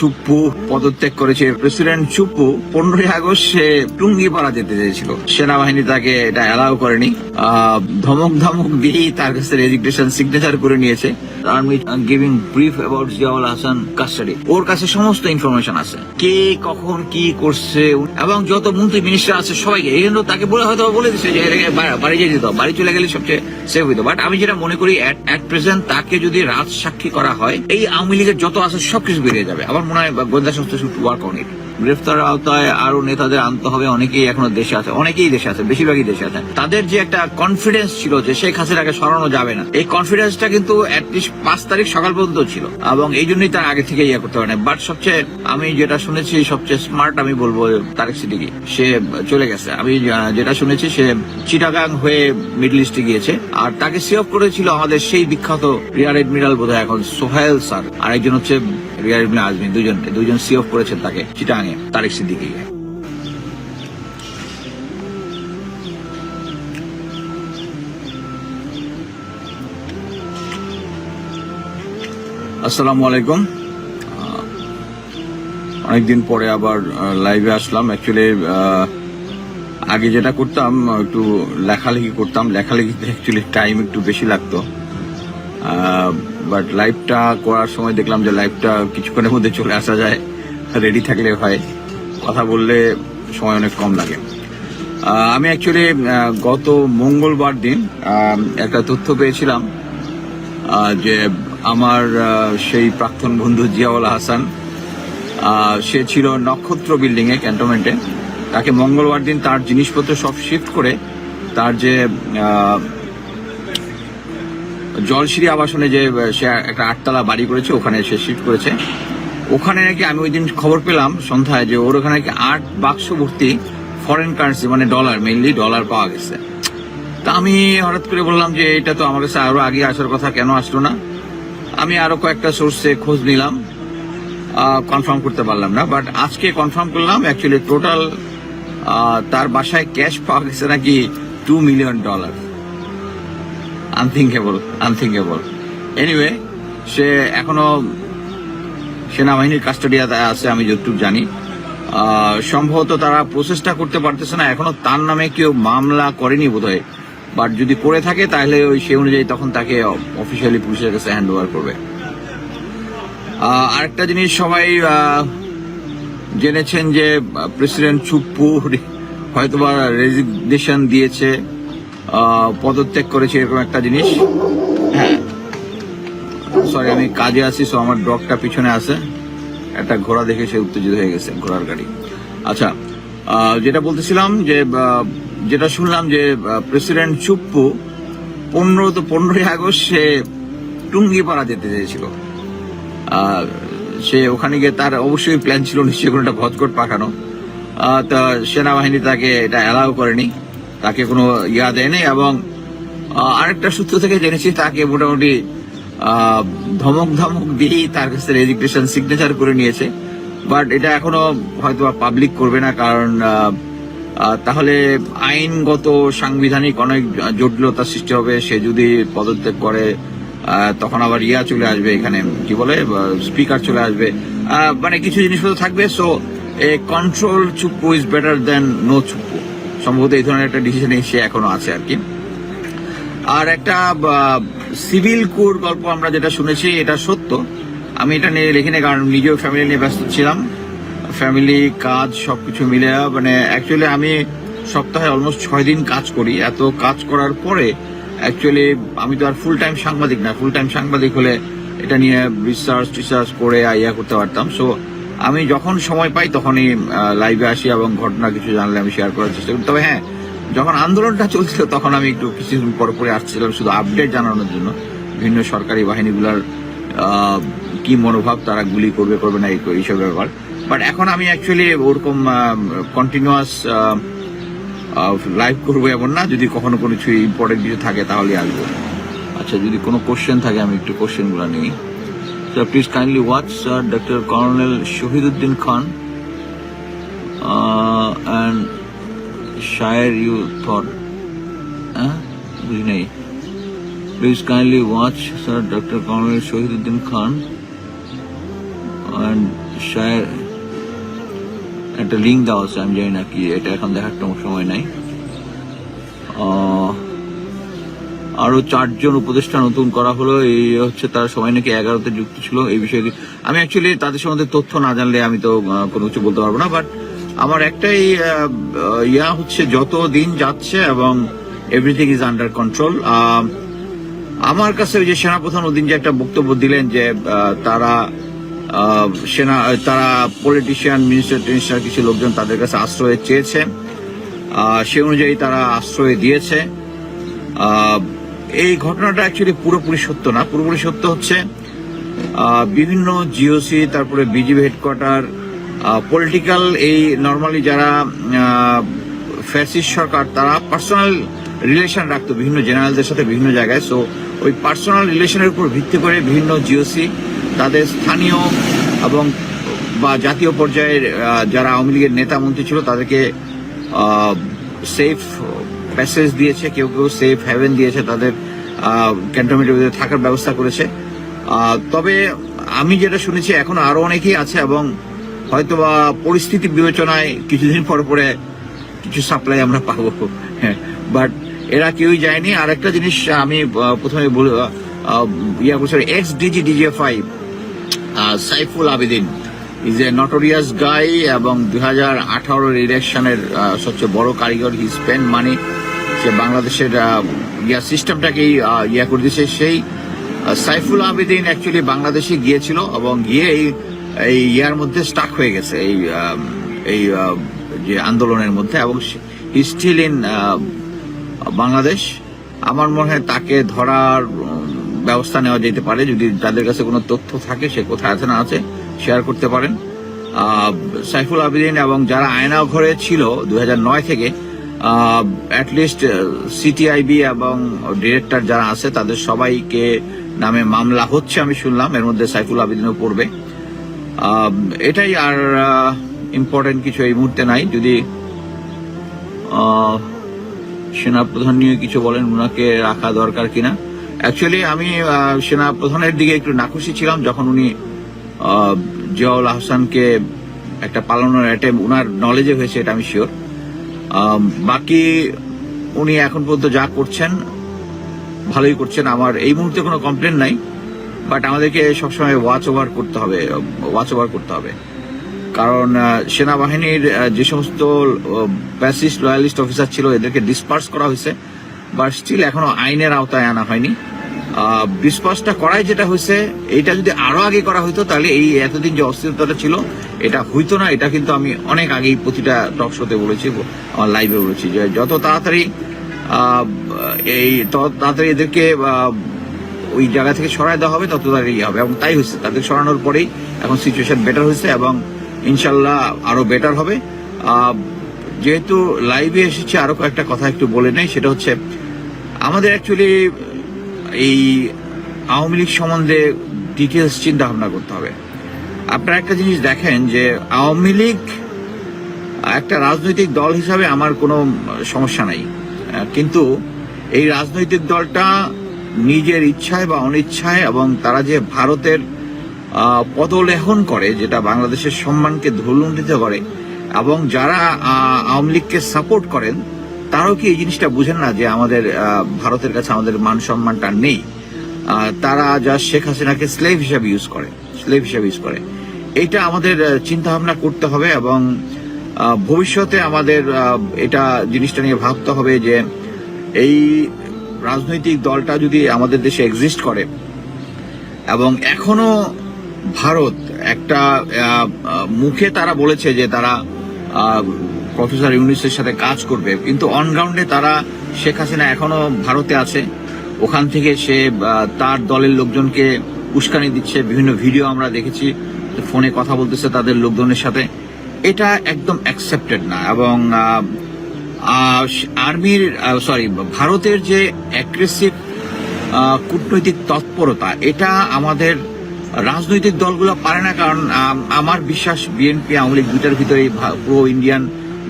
চুপ্পু পদত্যাগ করেছে প্রেসিডেন্ট চুপ্পু। পনেরোই আগস্ট সে টুঙ্গি পাড়া যেতে চেয়েছিল। সেনাবাহিনী তাকে এটা অ্যালাউ করেনি। ধমক ধমক দিয়েই তার কাছে রেজিগনেশন সিগনেচার করে নিয়েছে। Army giving brief about Ziaul Hasan custody ওর কাছে সমস্ত ইনফরমেশন আছে। কে, কখন, কি করছে, এবং যত মন্ত্রী মিনিস্টার আছে সবাইকে, এই জন্য তাকে বলে হয়তো বলে দিচ্ছে যে বাড়ি যেতে দিত বাড়ি চলে গেলে সবচেয়ে সেফ হইতো। বাট আমি যেটা মনে করি অ্যাট প্রেজেন্ট তাকে যদি রাজ সাক্ষী করা হয়, এই আওয়ামী লীগের যত আছে সবকিছু বেরিয়ে যাবে। আমার মনে হয় গোয়েন্দা সংস্থা শুড ওয়ার্ক অন ইট গ্রেফতার আওতায় আরও নেতাদের আনতে হবে। অনেকেই এখনও দেশে আছে। অনেকেই দেশে আছে, বেশিরভাগই দেশে আছে। তাদের যে একটা কনফিডেন্স ছিল যে শেখ হাসিনাকে সরানো যাবে না, এই কনফিডেন্সটা কিন্তু পাঁচ তারিখ সকাল পর্যন্ত ছিল এবং এই জন্যই তার আগে থেকে ইয়ে করতে পারে বাট সবচেয়ে আমি যেটা শুনেছি, সবচেয়ে স্মার্ট আমি বলব তারেক সিদ্দিকি। সে চলে গেছে। আমি যেটা শুনেছি, সে চিটাগাং হয়ে মিডল ইস্টে গিয়েছে। আর তাকে সেভ করেছিল আমাদের সেই বিখ্যাত রিয়ার এডমিরাল বোধহয় এখন সোহেল স্যার। আর একজন হচ্ছে রিয়ার এডমিরাল আজমিন দুজন দুজন সি অফ করেছেন তাকে চিটাগাঙে তারেক সিদ্দিকি। আসসালামু আলাইকুম। অনেকদিন পরে আবার লাইভে আসলাম। অ্যাকচুয়ালি আগে যেটা করতাম, একটু লেখালেখি করতাম। লেখালেখিতে অ্যাকচুয়ালি টাইম একটু বেশি লাগতো। বাট লাইভটা করার সময় দেখলাম যে লাইভটা কিছুক্ষণের মধ্যে চলে আসা যায়। রেডি থাকলে হয়। কথা বললে সময় অনেক কম লাগে। আমি অ্যাকচুয়ালি গত মঙ্গলবার দিন একটা তথ্য পেয়েছিলাম যে আমার সেই প্রাক্তন বন্ধু জিয়াউল হাসান সে ছিল নক্ষত্র বিল্ডিংয়ে ক্যান্টনমেন্টে তাকে মঙ্গলবার দিন তার জিনিসপত্র সব শিফট করে তার যে জলশ্রী আবাসনে যে, সে একটা আটতলা বাড়ি করেছে, ওখানে সে শিফট করেছে। ওখানে নাকি আমি ওই দিন খবর পেলাম সন্ধ্যায় যে ওর ওখানে নাকি আট বাক্স ভর্তি ফরেন কারেন্সি মানে ডলার মেইনলি ডলার পাওয়া গেছে। তা আমি হঠাৎ করে বললাম যে এটা তো আমার কাছে আরও আগে আসার কথা, কেন আসলো না? আমি আরও কয়েকটা সোর্সে খোঁজ নিলাম কনফার্ম করতে পারলাম না বাট আজকে কনফার্ম করলাম অ্যাকচুয়ালি টোটাল তার বাসায় ক্যাশ পাওয়া গেছে নাকি two million dollar unthinkable unthinkable anyway সে এখনও সেনাবাহিনীর কাস্টোডিয়াতে আছে, আমি যতটুকু জানি। সম্ভবত তারা প্রসেসটা করতে পারতেছে না। এখনও তার নামে কেউ মামলা করেনি বোধহয়। বাট যদি করে থাকে, তাহলে ওই সেই অনুযায়ী তখন তাকে অফিসিয়ালি পুলিশের কাছে হ্যান্ড ওভার করবে আরেকটা জিনিস সবাই জেনেছেন যে প্রেসিডেন্ট চুপ্পু হয়তোবা রেজিগনেশন দিয়েছে পদত্যাগ করেছে, এরকম একটা জিনিস। সরি আমি কাজে আছি সো আমার ডগটা পিছনে আছে। একটা ঘোড়া দেখে সে উত্তেজিত হয়ে গেছে ঘোড়ার গাড়ি। আচ্ছা যেটা বলতেছিলাম যে যেটা শুনলাম যে প্রেসিডেন্ট চুপ্পু পনেরো তো পনেরোই আগস্ট সে টুঙ্গিপাড়া যেতে চেয়েছিল। সে ওখানে গিয়ে তার অবশ্যই প্ল্যান ছিল নিশ্চয়ই কোনো একটা ভজকট পাঠানো। আহ, তা সেনাবাহিনী তাকে এটা অ্যালাউ করেনি। তাকে কোনো ইয়া দেয়নি এবং আরেকটা সূত্র থেকে জেনেছি তাকে মোটামুটি ধমক ধমক দিয়েই তার কাছে রেজিগনেশন সিগনেচার করে নিয়েছে। বাট এটা এখনও হয়তো পাবলিক করবে না, কারণ তাহলে আইনগত সাংবিধানিক অনেক জটিলতার সৃষ্টি হবে। সে যদি পদত্যাগ করে তখন আবার ইয়া চলে আসবে এখানে। কি বলে? স্পিকার চলে আসবে। মানে কিছু জিনিসপত্র থাকবে। So a control Chuppu is better than no Chuppu. সম্ভবত এই ধরনের একটা ডিসিশনে সে এখনও আছে আর কি। আর একটা সিভিল কোর গল্প আমরা যেটা শুনেছি, এটা সত্য। আমি এটা নিয়ে লিখিনি কারণ নিজেও ফ্যামিলি নিয়ে ব্যস্ত ছিলাম। ফ্যামিলি কাজ, সবকিছু মিলে মানে অ্যাকচুয়ালি আমি সপ্তাহে অলমোস্ট ছয় দিন কাজ করি। এত কাজ করার পরে অ্যাকচুয়ালি আমি তো আর ফুল টাইম সাংবাদিক না। ফুল টাইম সাংবাদিক হলে এটা নিয়ে রিসার্চ টিসার্চ করে ইয়া করতে পারতাম। সো আমি যখন সময় পাই, তখনই লাইভে আসি এবং ঘটনা কিছু জানলে আমি শেয়ার করার চেষ্টা করি। তবে হ্যাঁ যখন আন্দোলনটা চলছিল, তখন আমি একটু কিছুদিন পর পরে আসছিলাম শুধু আপডেট জানানোর জন্য। বিভিন্ন সরকারি বাহিনীগুলোর কি মনোভাব তারা গুলি করবে করবে না, এই এইসব ব্যাপার। বাট এখন আমি অ্যাকচুয়ালি ওরকম কন্টিনিউয়াস লাইভ করব এমন না। যদি কখনো কোনো কিছু ইম্পর্টেন্ট কিছু থাকে, তাহলে আসব। আচ্ছা যদি কোনো কোশ্চেন থাকে, আমি একটু কোশ্চেনগুলো নিই। Sir please kindly watch sir doctor colonel Shahiduddin Khan and thought হ্যাঁ বুঝি নেই please kindly watch sir doctor colonel Shahiduddin Khan and শায়ের একটা লিঙ্ক দেওয়া আছে আমি জানি না কি এটা এখন দেখার তো সময় নাই আহ, আরও চারজন উপদেষ্টা নতুন করা হলো। এই হচ্ছে তার সময় নাকি এগারোতে যুক্ত ছিল। এই বিষয়ে আমি অ্যাকচুয়ালি তাদের সম্বন্ধে তথ্য না জানলে আমি তো কোনো কিছু বলতে পারব না বাট আমার একটাই ইয়া হচ্ছে যত দিন যাচ্ছে এবং এভরিথিং ইজ আন্ডার কন্ট্রোল আমার কাছে ওই যে সেনাপ্রধান ওদিন যে একটা বক্তব্য দিলেন যে তারা সেনা, তারা পলিটিশিয়ান মিনিস্টার টিনিস্টার কিছু লোকজন তাদের কাছে আশ্রয় চেয়েছে সে অনুযায়ী তারা আশ্রয় দিয়েছে। এই ঘটনাটা অ্যাকচুয়ালি পুরোপুরি সত্য না। পুরোপুরি সত্য হচ্ছে বিভিন্ন জিওসি তারপরে বিজিবি হেডকোয়ার্টার পলিটিক্যাল এই নর্মালি যারা ফ্যাসিস্ট সরকার, তারা পার্সোনাল রিলেশন রাখতো বিভিন্ন জেনারেলদের সাথে বিভিন্ন জায়গায়। সো ওই পার্সোনাল রিলেশনের উপর ভিত্তি করে বিভিন্ন জিওসি তাদের স্থানীয় এবং, বা জাতীয় পর্যায়ের যারা আওয়ামী লীগের নেতা মন্ত্রী ছিল, তাদেরকে সেফ প্যাসেজ দিয়েছে, কেউ কেউ সেফ হ্যাভেন দিয়েছে, তাদের ক্যান্টনমেন্টের ভিতরে থাকার ব্যবস্থা করেছে। তবে আমি যেটা শুনেছি, এখন আরও অনেকেই আছে এবং হয়তোবা পরিস্থিতি বিবেচনায় কিছুদিন পর পরে কিছু সাপ্লাই আমরা পাবো। হ্যাঁ বাট এরা কেউই যায়নি। আর একটা জিনিস আমি প্রথমে ইয়া করছি ex DG DJ five Saiful Abedin. Is a notorious guy এবং দুই হাজার আঠারোর ইলেকশনের সবচেয়ে বড় কারিগর। হি স্পেন্ড মানি সে বাংলাদেশের ইয়া সিস্টেমটাকেই ইয়া করে দিয়েছে। সেই সাইফুল আবেদিন অ্যাকচুয়ালি বাংলাদেশে গিয়েছিল এবং গিয়ে এই এই ইয়ার মধ্যে স্টাক হয়ে গেছে, এই এই যে আন্দোলনের মধ্যে এবং স্টিল ইন বাংলাদেশ। আমার মনে হয় তাকে ধরার ব্যবস্থা নেওয়া যেতে পারে। যদি তাদের কাছে কোনো তথ্য থাকে, সে কোথায় আছে না আছে শেয়ার করতে পারেন। সাইফুল আবেদিন এবং যারা আয়না ঘরে ছিল হাজার নয় থেকে অ্যাটলিস্ট সিটিআইবি এবং ডিরেক্টর যারা আছে, তাদের সবাইকে নামে মামলা হচ্ছে আমি শুনলাম। এর মধ্যে সাইফুল আবেদিনও পড়বে। এটাই আর ইম্পর্টেন্ট কিছু এই মুহূর্তে নাই। যদি সেনাপ্রধান নিয়ে কিছু বলেন ওনাকে রাখা দরকার কিনা। অ্যাকচুয়ালি আমি সেনাপ্রধানের দিকে একটু নাখুশি ছিলাম যখন উনি জিয়াউল আহসানকে একটা পালানোর অ্যাটেম্প উনার নলেজে হয়েছে, এটা আমি শিওর বাকি উনি এখন পর্যন্ত যা করছেন, ভালোই করছেন। আমার এই মুহূর্তে কোনো কমপ্লেন নাই। বাট আমাদেরকে সবসময় ওয়াচ ওভার করতে হবে ওয়াচ ওভার করতে হবে। কারণ সেনাবাহিনীর যে সমস্ত প্যাসিস্ট লয়ালিস্ট অফিসার ছিল, এদেরকে ডিসপার্স করা হয়েছে। বাট স্টিল এখনও আইনের আওতায় আনা হয়নি। ডিসপার্সটা করাই যেটা হয়েছে, এইটা যদি আরও আগে করা হতো তাহলে এই এতদিন যে অস্থিরতাটা ছিল, এটা হইতো না। এটা কিন্তু আমি অনেক আগেই প্রতিটা টক শোতে বলেছি, আমার লাইভে বলেছি যে যত তাড়াতাড়ি এই তত তাড়াতাড়ি এদেরকে ওই জায়গা থেকে সরাই দেওয়া হবে, তত তাড়াতাড়ি ইয়ে হবে। এবং তাই হয়েছে। তাদের সরানোর পরেই এখন সিচুয়েশন বেটার হয়েছে এবং ইনশাল্লাহ আরও বেটার হবে। যেহেতু লাইভে এসেছে, আরও কয়েকটা কথা একটু বলে নেই। সেটা হচ্ছে, আমাদের অ্যাকচুয়ালি এই আওয়ামী লীগ সম্বন্ধে ডিটেলস চিন্তা ভাবনা করতে হবে। আপনারা একটা জিনিস দেখেন যে, আওয়ামী লীগ একটা রাজনৈতিক দল হিসাবে আমার কোনো সমস্যা নাই। কিন্তু এই রাজনৈতিক দলটা নিজের ইচ্ছায় বা অনিচ্ছায় এবং তারা যে ভারতের পদলেহন করে, যেটা বাংলাদেশের সম্মানকে ধুলুণ্ঠিত করে এবং যারা আওয়ামী লীগকে সাপোর্ট করেন, তারাও কি এই জিনিসটা বুঝেন না যে আমাদের ভারতের কাছে আমাদের মান সম্মানটা নেই? তারা যা শেখ হাসিনাকে স্লেভ হিসাবে ইউজ করে স্লেভ হিসাবে ইউজ করে। এইটা আমাদের চিন্তা ভাবনা করতে হবে এবং ভবিষ্যতে আমাদের এটা জিনিসটা নিয়ে ভাবতে হবে যে এই রাজনৈতিক দলটা যদি আমাদের দেশে এক্সিস্ট করে, এবং এখনও ভারত একটা মুখে তারা বলেছে যে তারা প্রফেসর ইউনিসের সাথে কাজ করবে, কিন্তু অনগ্রাউন্ডে তারা শেখ হাসিনা এখনও ভারতে আছে। ওখান থেকে সে তার দলের লোকজনকে উস্কানি দিচ্ছে, বিভিন্ন ভিডিও আমরা দেখেছি, ফোনে কথা বলতেছে তাদের লোকজনের সাথে। এটা একদম অ্যাকসেপ্টেড না, এবং আর্মির সরি ভারতের যে অ্যাগ্রেসিভ কূটনৈতিক তৎপরতা, এটা আমাদের রাজনৈতিক দলগুলো পারে না, কারণ আমার বিশ্বাস বিএনপি, আওয়ামী লীগ দুটার ভিতরে প্রো ইন্ডিয়ান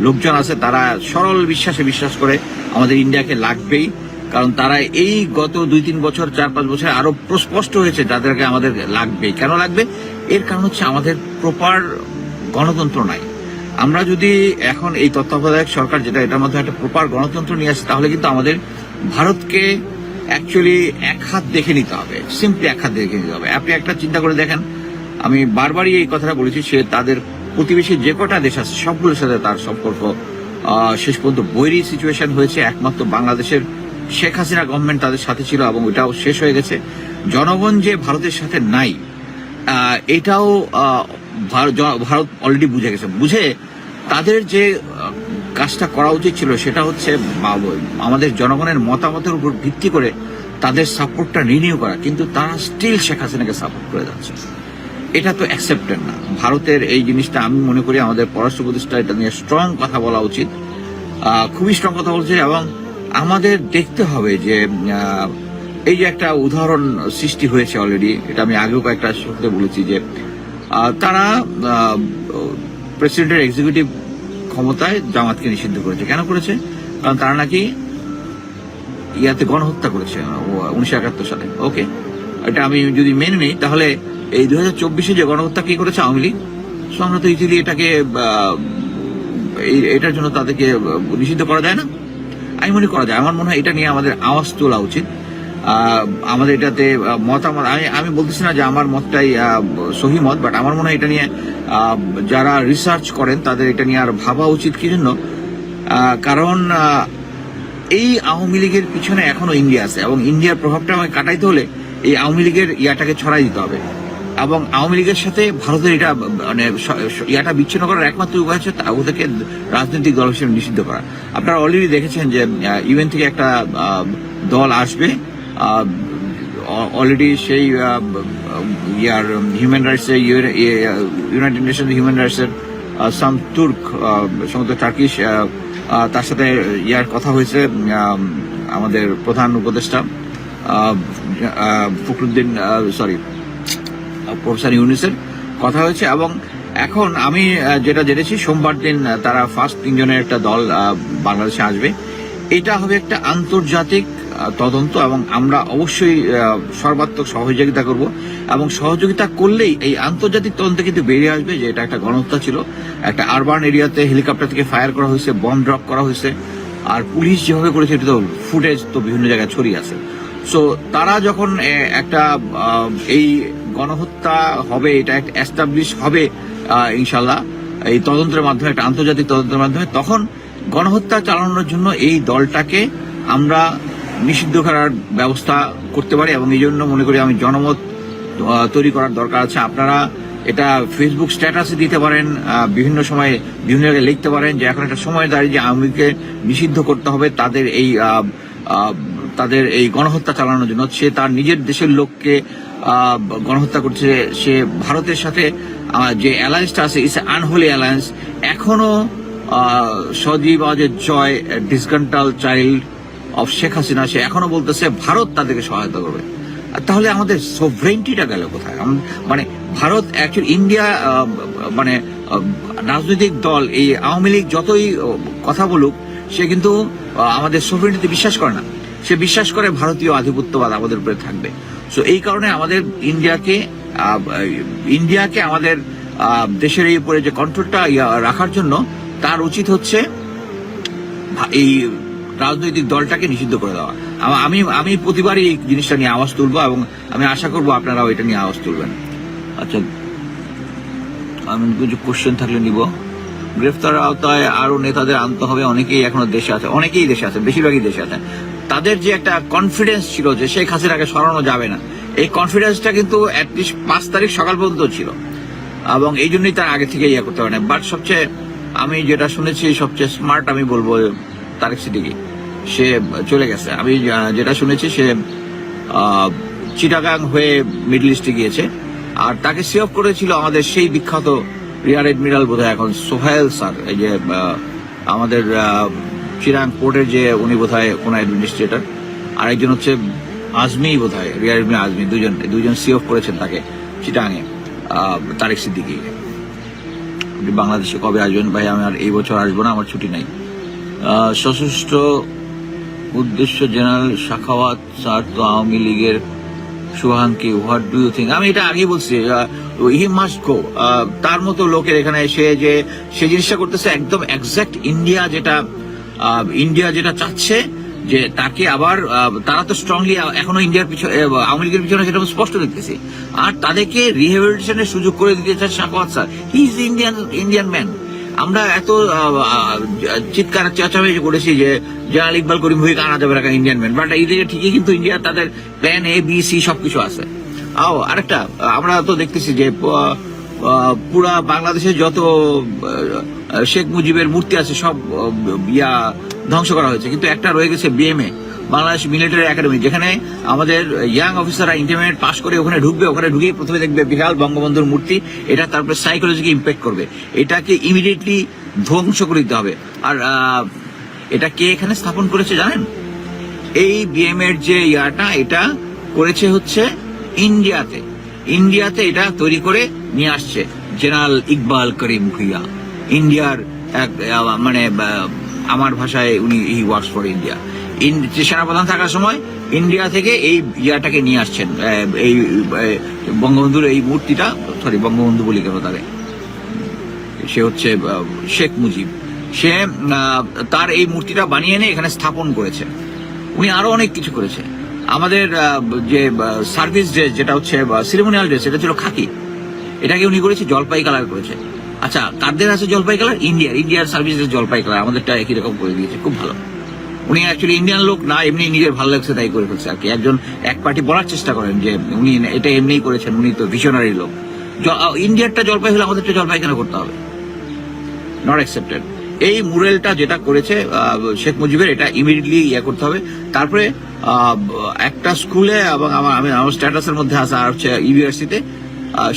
লোকজন আছে, তারা সরল বিশ্বাসে বিশ্বাস করে আমাদের ইন্ডিয়াকে লাগবেই, কারণ তারা এই গত দুই তিন বছর, চার পাঁচ বছর আরও প্রস্পষ্ট হয়েছে যাদেরকে আমাদের লাগবেই। কেন লাগবে? এর কারণ হচ্ছে আমাদের প্রপার গণতন্ত্র নাই। আমরা যদি এখন এই তত্ত্বাবধায়ক সরকার, যেটা এটার মধ্যে একটা প্রপার গণতন্ত্র নিয়ে আসে, তাহলে কিন্তু আমাদের ভারতকে অ্যাকচুয়ালি এক হাত দেখে নিতে হবে সিম্পলি এক হাত দেখে নিতে হবে। আপনি একটা চিন্তা করে দেখেন, আমি বারবারই এই কথাটা বলেছি, সে তাদের প্রতিবেশী যে কটা দেশ আছে, সবগুলোর সাথে তার সম্পর্ক শেষ পর্যন্ত বৈরী সিচুয়েশন হয়েছে। একমাত্র বাংলাদেশের শেখ হাসিনা গভর্নমেন্ট তাদের সাথে ছিল এবং ওটাও শেষ হয়ে গেছে। জনগণ যে ভারতের সাথে নাই এটাও ভারত অলরেডি বুঝে গেছে। বুঝে তাদের যে কাজটা করা উচিত ছিল সেটা হচ্ছে আমাদের জনগণের মতামতের উপর ভিত্তি করে তাদের সাপোর্টটা রিনিউ করা। কিন্তু তারা স্টিল শেখ হাসিনাকে সাপোর্ট করে যাচ্ছে। এটা তো অ্যাকসেপ্টেড না। ভারতের এই জিনিসটা আমি মনে করি আমাদের পররাষ্ট্র প্রতিষ্ঠা এটা নিয়ে স্ট্রং কথা বলা উচিত। খুবই স্ট্রং কথা বলছে এবং আমাদের দেখতে হবে যে এই যে একটা উদাহরণ সৃষ্টি হয়েছে অলরেডি এটা আমি আগেও কয়েকটা শুনতে বলেছি যে তারা প্রেসিডেন্টের এক্সিকিউটিভ ক্ষমতায় জামাতকে নিষিদ্ধ করেছে। কেন করেছে? কারণ তারা নাকি ইয়াতে গণহত্যা করেছে উনিশশো একাত্তর সালে। ওকে, এটা আমি যদি মেনে নিই, তাহলে এই দু হাজার চব্বিশে যে গণহত্যা কি করেছে আওয়ামী লীগ? সো আমরা তো ইজিলি এটাকে এটার জন্য তাদেরকে নিষিদ্ধ করা যায় না। আমি মনে করা যায়, আমার মনে হয় এটা নিয়ে আমাদের আওয়াজ তোলা উচিত। আমাদের এটাতে মতামত, আমি আমি বলতেছি না যে আমার মতটাই সহি মত বাট আমার মনে হয় এটা নিয়ে যারা রিসার্চ করেন, তাদের এটা নিয়ে আর ভাবা উচিত কি জন্য? কারণ এই আওয়ামী লীগের পিছনে এখনও ইন্ডিয়া আছে, এবং ইন্ডিয়ার প্রভাবটা আমাকে কাটাইতে হলে এই আওয়ামী লীগের ইয়াটাকে ছড়াই দিতে হবে। এবং আওয়ামী লীগের সাথে ভারতের এটা মানে ইয়াটা বিচ্ছিন্ন করার একমাত্র উপায় হচ্ছে তা- ওদেরকে রাজনৈতিক দল হিসেবে নিষিদ্ধ করা। আপনারা অলরেডি দেখেছেন যে ইউএন থেকে একটা দল আসবে অলরেডি সেই year human rights united nation human rights এর সাম তুর্ক সমস্ত টার্কিশ তার সাথে ইয়ার কথা হয়েছে আমাদের প্রধান উপদেষ্টা ফখরুদ্দিন সরি প্রফেসর ইউনিসের কথা হয়েছে এবং এখন আমি যেটা জেনেছি, সোমবার দিন তারা ফার্স্ট তিনজনের একটা দল বাংলাদেশে আসবে। এটা হবে একটা আন্তর্জাতিক তদন্ত এবং আমরা অবশ্যই সর্বাত্মক সহযোগিতা করব। এবং সহযোগিতা করলেই এই আন্তর্জাতিক তদন্তে কিন্তু বেরিয়ে আসবে, যে এটা একটা গণহত্যা ছিল। একটা আরবান এরিয়াতে হেলিকপ্টার থেকে ফায়ার করা হয়েছে বম ড্রপ করা হয়েছে। আর পুলিশ যেভাবে করেছে, এটা তো ফুটেজ তো বিভিন্ন জায়গায় ছড়িয়ে আছে। সো তারা যখন একটা এই গণহত্যা হবে, এটা একটা এস্টাবলিশ হবে ইনশাল্লাহ এই তদন্তের মাধ্যমে, একটা আন্তর্জাতিক তদন্তের মাধ্যমে, তখন গণহত্যা চালানোর জন্য এই দলটাকে আমরা নিষিদ্ধ করার ব্যবস্থা করতে পারে এবং এই জন্য মনে করি আমি জনমত তৈরি করার দরকার আছে। আপনারা এটা ফেসবুক স্ট্যাটাসে দিতে পারেন বিভিন্ন সময় বিভিন্ন জায়গায় লিখতে পারেন যে এখন একটা সময় দাঁড়িয়ে যে আওয়ামী লীগকে নিষিদ্ধ করতে হবে তাদের এই তাদের এই গণহত্যা চালানোর জন্য। সে তার নিজের দেশের লোককে গণহত্যা করছে। সে ভারতের সাথে যে অ্যালায়েন্সটা আছে ইটস আনহোলি অ্যালায়েন্স এখনও সজীব আজের জয় ডিসকান্টাল চাইল্ড অফ শেখ হাসিনা, সে এখনও বলতেছে ভারত তাদেরকে সহায়তা করবে। তাহলে আমাদের সোভরেন্টিটা গেল কোথায়? মানে ভারত অ্যাকচুয়ালি ইন্ডিয়া মানে রাজনৈতিক দল, এই আওয়ামী লীগ যতই কথা বলুক, সে কিন্তু আমাদের সোভরেন্টিতে বিশ্বাস করে না। সে বিশ্বাস করে ভারতীয় আধিপত্যবাদ আমাদের উপরে থাকবে। সো এই কারণে আমাদের ইন্ডিয়াকে ইন্ডিয়াকে আমাদের দেশের এই উপরে যে কন্ট্রোলটা রাখার জন্য, তার উচিত হচ্ছে, এই রাজনৈতিক দলটাকে নিষিদ্ধ করে দেওয়া। আমি আমি প্রতিবারই এই জিনিসটা নিয়ে আওয়াজ তুলবো এবং আমি আশা করব আপনারাও এটা নিয়ে আওয়াজ তুলবেন। আচ্ছা আমি কিছু কোশ্চেন থাকলে নিব। গ্রেফতার আওতায় আরও নেতাদের আনতে হবে। অনেকেই এখনও দেশে আছে। অনেকেই দেশে আছে। বেশিরভাগই দেশে আছে। তাদের যে একটা কনফিডেন্স ছিল যে সেই শেখ হাসিনাকে সরানো যাবে না, এই কনফিডেন্সটা কিন্তু অ্যাটলিস্ট পাঁচ তারিখ সকাল পর্যন্ত ছিল। এবং এই জন্যই তার আগে থেকে ইয়ে করতে পারে না বাট সবচেয়ে আমি যেটা শুনেছি, সবচেয়ে স্মার্ট আমি বলব তারেক সিদ্দিকি। সে চলে গেছে। আমি যেটা শুনেছি সে চিটাগাং হয়ে মিডল ইস্টে গিয়েছে। আর তাকে সেভ করেছিল আমাদের সেই বিখ্যাত রিয়ার এডমিরাল বোধহয় এখন সোহেল স্যার। এই যে আমাদের চিরাং পোর্টের যে উনি বোধহয় কোন অ্যাডমিনিস্ট্রেটর। আর একজন হচ্ছে আজমি বোধহয়, রিয়ার এডমিরাল আজমি। দুজন দুজন সিওফ করেছেন তাকে চিটাঙে তারেক সিদ্দিকি বাংলাদেশে কবে আসবেন? ভাই, আমি আর এই বছর আসব না, আমার ছুটি নাই। সশস্ত্র উদ্দেশ্য জেনারেল শাখাওয়াত, স্যার তো আওয়ামী লীগের শুভাঙ্কি হোয়াট ডু ইউ থিঙ্ক আমি এটা আগেই বলছি হি মাস্ট গো। তার মতো লোকের এখানে এসে যে, সে জিনিসটা করতেছে একদম এক্সাক্ট ইন্ডিয়া যেটা ইন্ডিয়া যেটা চাচ্ছে, যে তাকে আবার তারা তো স্ট্রংলি এখনও ইন্ডিয়ার পিছনে আওয়ামী লীগের পিছনে সেটা স্পষ্ট দেখতেছি। আর তাদেরকে রিহেবিলিটেশনের সুযোগ করে দিতে চাচ্ছে Sakhawat sir. He is Indian Indian man আমরা এত চিৎকার, চেঁচামেচি করেছি যে জেনারেল ইকবাল করিম ভুইকে আনা যাবে না ইন্ডিয়ান ম্যান বাট এইদিকে ঠিকই কিন্তু ইন্ডিয়া তাদের প্ল্যান এ বি সি সবকিছু আছে। আও, আরেকটা, আমরা তো দেখতেছি যে পুরা বাংলাদেশের যত শেখ মুজিবের মূর্তি আছে সব ইয়া ধ্বংস করা হয়েছে। কিন্তু একটা রয়ে গেছে বিএমএ বাংলাদেশ মিলিটারি একাডেমি, যেখানে আমাদের ইয়াং অফিসাররা ইন্টারমিডিয়েট পাস করে ওখানে ঢুকবে, ওখানে ঢুকেই প্রথমে দেখবে বিশাল বঙ্গবন্ধুর মূর্তি, এটা তারপরে সাইকোলজিকে ইম্প্যাক্ট করবে। এটাকে ইমিডিয়েটলি ধ্বংস করে দিতে হবে। আর এটা কে এখানে স্থাপন করেছে জানেন? এই বিএম এর যে ইয়াটা, এটা করেছে হচ্ছে ইন্ডিয়াতে ইন্ডিয়াতে এটা তৈরি করে নিয়ে আসছে জেনারেল ইকবাল করিম ভুইয়া। ইন্ডিয়ার এক মানে আমার ভাষায় উনি ওয়ার্কস ফর ইন্ডিয়া সেনাপ্রধান থাকার সময় ইন্ডিয়া থেকে এই ইয়াটাকে নিয়ে আসছেন এই বঙ্গবন্ধুর এই মূর্তিটা, সরি, বঙ্গবন্ধু বলি কেন তারে সে হচ্ছে শেখ মুজিব। সে তার এই মূর্তিটা বানিয়ে এনে এখানে স্থাপন করেছে। উনি আরও অনেক কিছু করেছে। আমাদের যে সার্ভিস ড্রেস যেটা হচ্ছে সিরিমোনিয়াল ড্রেস এটা ছিল খাকি। এটাকে উনি করেছে, জলপাই কালার করেছে। আচ্ছা কাদের আছে জলপাই কালার? ইন্ডিয়ার। ইন্ডিয়ার সার্ভিস ড্রেস জলপাই কালার, আমাদেরটা একই রকম করে দিয়েছে। খুব ভালো। উনি অ্যাকচুয়ালি ইন্ডিয়ান লোক না, এমনি নিজের ভালো লাগছে তাই করে ফেলছে আর কি। একজন এক পার্টি বলার চেষ্টা করেন যে উনি এটা এমনিই করেছেন, উনি তো ভিশনারি লোক। ইন্ডিয়ারটা জলপাই হলে আমাদেরটা জলপাই কেন করতে হবে? নট অ্যাকসেপ্টেড এই মুরেলটা যেটা করেছে শেখ মুজিবের, এটা ইমিডিয়েটলি ইয়ে করতে হবে। তারপরে একটা স্কুলে এবং আমার আমি আমার স্ট্যাটাসের মধ্যে আসা আর হচ্ছে ইউনিভার্সিটিতে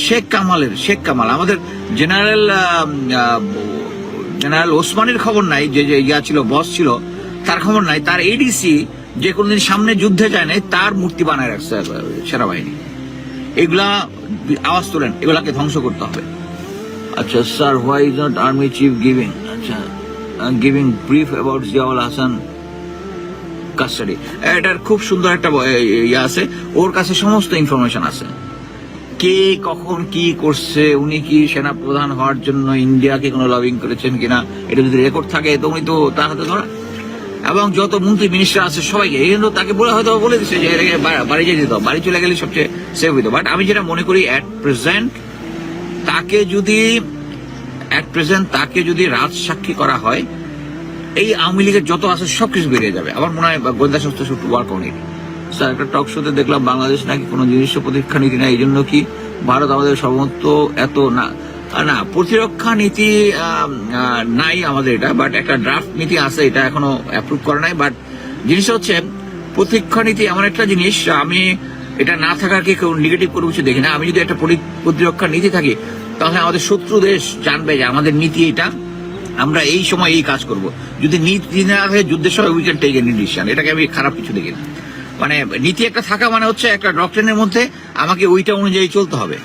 শেখ কামালের শেখ কামাল, আমাদের জেনারেল জেনারেল ওসমানের খবর নাই, যে যে ইয়া ছিল, বস ছিল তার খবর নাই, তার এডিসি যে কোনদিন সামনে যুদ্ধে যায় নাই, তার মূর্তি বানায় রাখছে সেনাবাহিনী। এগুলা আওয়াজ তোলেন, এগুলাকে ধ্বংস করতে হবে। আচ্ছা sir why is not army chief giving আচ্ছা giving brief about Ziaul Hasan custody এটার খুব সুন্দর একটা ইয়ে আছে, ওর কাছে সমস্ত ইনফরমেশন আছে। কে কখন কি করছে, উনি কি সেনা প্রধান হওয়ার জন্য ইন্ডিয়াকে কোনো লবিং করেছেন কিনা, এটা যদি রেকর্ড থাকে, তো উনি তো তার হাতে ধরা। এবং যত মন্ত্রী মিনিস্টার আছে সবাইকে, এই জন্য তাকে বলে হয়তো বলে দিচ্ছে যে এটাকে বাড়ি যেতে দাও। বাড়ি চলে গেলে সবচেয়ে সেভ হইতো। বাট আমি যেটা মনে করি অ্যাট প্রেজেন্ট তাকে যদি অ্যাট প্রেজেন্ট তাকে যদি রাজ সাক্ষী করা হয়, এই আওয়ামী লীগের যত আছে সবকিছু বেরিয়ে যাবে। আমার মনে হয় গোয়েন্দা সংস্থা শুধু ওয়ার্ক অন ইট স্যার, একটা টক শোতে দেখলাম বাংলাদেশ নাকি কোনো জিনিস প্রতীক্ষা নীতি নাই। এই জন্য কি ভারত আমাদের সমস্ত এত না না, প্রতিরক্ষা নীতি নাই আমাদের এটা বাট একটা ড্রাফট নীতি আছে, এটা এখনও অ্যাপ্রুভ করা নাই বাট জিনিসটা হচ্ছে, প্রতিরক্ষা নীতি এমন একটা জিনিস, আমি, এটা না থাকাকে কেউ নেগেটিভ করে কিছু দেখি না। আমি যদি একটা পরি- প্রতিরক্ষা নীতি থাকি, তাহলে আমাদের শত্রু দেশ জানবে যে আমাদের নীতি এটা, আমরা এই সময় এই কাজ করব। যদি নীতি না থাকে, যুদ্ধের সময় we can take any decision এটাকে আমি খারাপ কিছু দেখি না। মানে নীতি একটা থাকা মানে হচ্ছে একটা ডক্টরিনের মধ্যে আমাকে ওইটা অনুযায়ী চলতে হবে।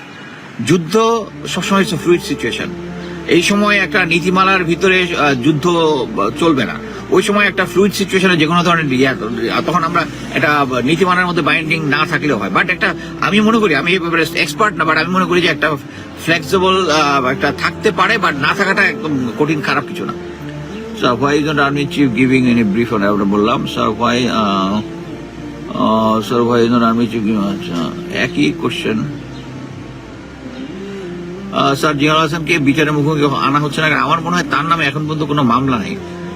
যুদ্ধ সবসময় ফ্লুইড সিচুয়েশন এই সময় একটা নীতিমালার ভিতরে যুদ্ধ চলবে না। ওই সময় একটা ফ্লুইড সিচুয়েশনে যে কোনো ধরনের তখন আমরা একটা নীতিমালার মধ্যে বাইন্ডিং না থাকলেও হয়। বাট একটা, আমি মনে করি, আমি এক্সপার্ট না বাট আমি মনে করি যে একটা ফ্লেক্সিবল একটা থাকতে পারে বাট না থাকাটা একদম কঠিন, খারাপ কিছু না। Sir why is army chief giving any brief আমরা বললাম? Sir why sir why is army chief আচ্ছা একই কোশ্চেন স্যার জিয়াউল হাসানকে বিচারের মুখোমুখি আনা হচ্ছে না আমার মনে হয় তার নামে এখন পর্যন্ত কোনো মামলা নেই।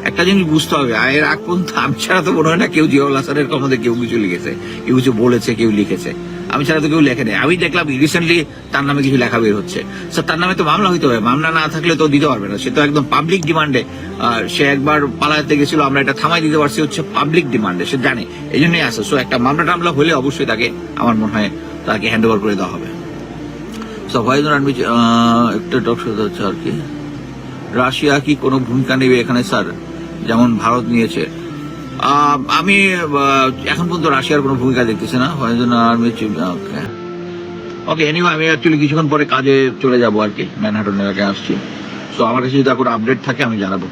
একটা জিনিস বুঝতে হবে এর আগ পর্যন্ত আমি ছাড়া তো মনে হয় না কেউ জিয়াউল হাসানের সম্বন্ধে কেউ কিছু লিখেছে, কেউ কিছু বলেছে, কেউ লিখেছে। আমি ছাড়া তো কেউ লেখে নেই। আমি দেখলাম রিসেন্টলি তার নামে কিছু লেখা বের হচ্ছে। স্যার, তার নামে তো মামলা হইতে হবে মামলা না থাকলে তো দিতে পারবে না। সে তো একদম পাবলিক ডিমান্ডে সে একবার পালাতে গেছিল, আমরা এটা থামাই দিতে পারছি হচ্ছে পাবলিক ডিমান্ডে সে জানে। এই জন্যই আছে সো একটা মামলা টামলা হলে অবশ্যই তাকে, আমার মনে হয়, তাকে হ্যান্ড করে দেওয়া হবে। সো হোয়াই আর্মি একটা টক শো হচ্ছে আর কি। রাশিয়া কি কোনো ভূমিকা নেবে এখানে স্যার যেমন ভারত নিয়েছে। আমি এখন পর্যন্ত রাশিয়ার কোনো ভূমিকা দেখতেছি না। জন্য আর্মি ওকে ওকে এনিওয়ে আমি অ্যাকচুয়ালি কিছুক্ষণ পরে কাজে চলে যাব আর কি। ম্যানহাটন এলাকায় আসছি। তো আমার কাছে যদি কোনো আপডেট থাকে, আমি জানাব।